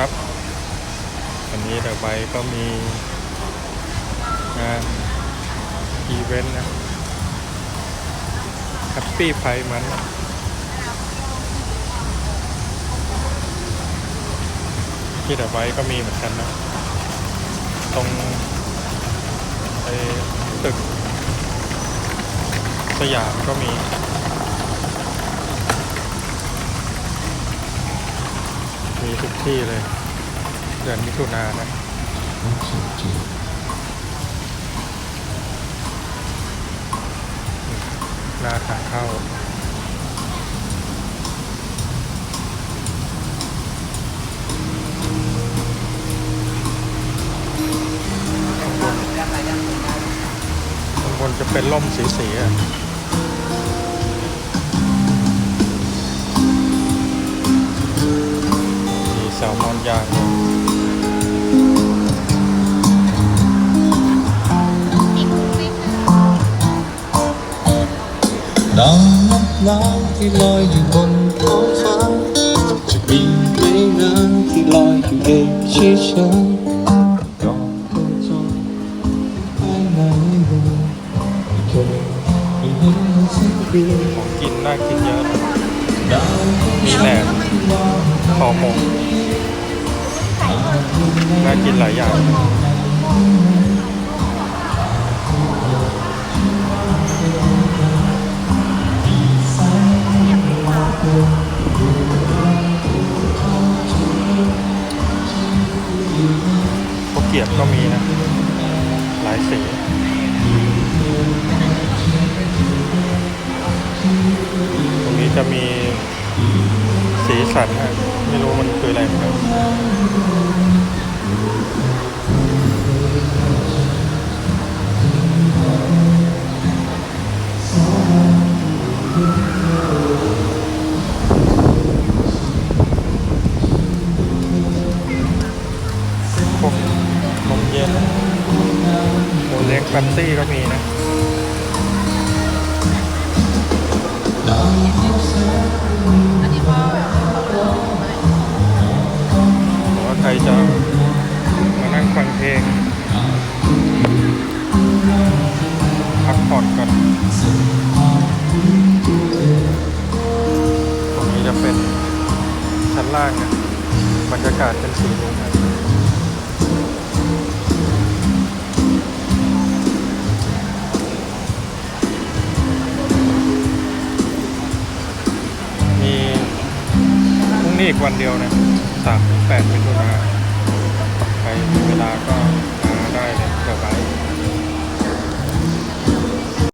ครับวันนี้เดอะไบก็มีงานอีเวนต์นะแฮปปี้ไพมันที่เดอะไบก็มีเหมือนกันนะ ตรงไอ้ตึกสยามก็มี ทุกที่เลย เดือนมิถุนายนนะหน้าทางเข้าข้างบนจะเป็นร่มสีๆอะ ดานับล้านที่ลอยอยู่บนท้องฟ้าจะมีไม่นานที่ลอยอยู่เองเฉยๆรอโคจรภายในเมืองไม่เคยมีเห็นสักทีของกินน่ากินเยอะนะดาวมีแหนมห่อหมกน่ากินหลายอย่าง ก็มีนะ หลายสีตรงนี้จะมีสีสันนะไม่รู้มันคืออะไรนะ ป๊บซี่ก็มีนะหรือว่าใครจะมานั่งฟังเพลงพักผ่อนก่อนตรงนี้จะเป็นชั้นล่างนะบรรยากาศเป็นสีนี้ นี้อีกวันเดียวนะสามถึงแปดมิถุนา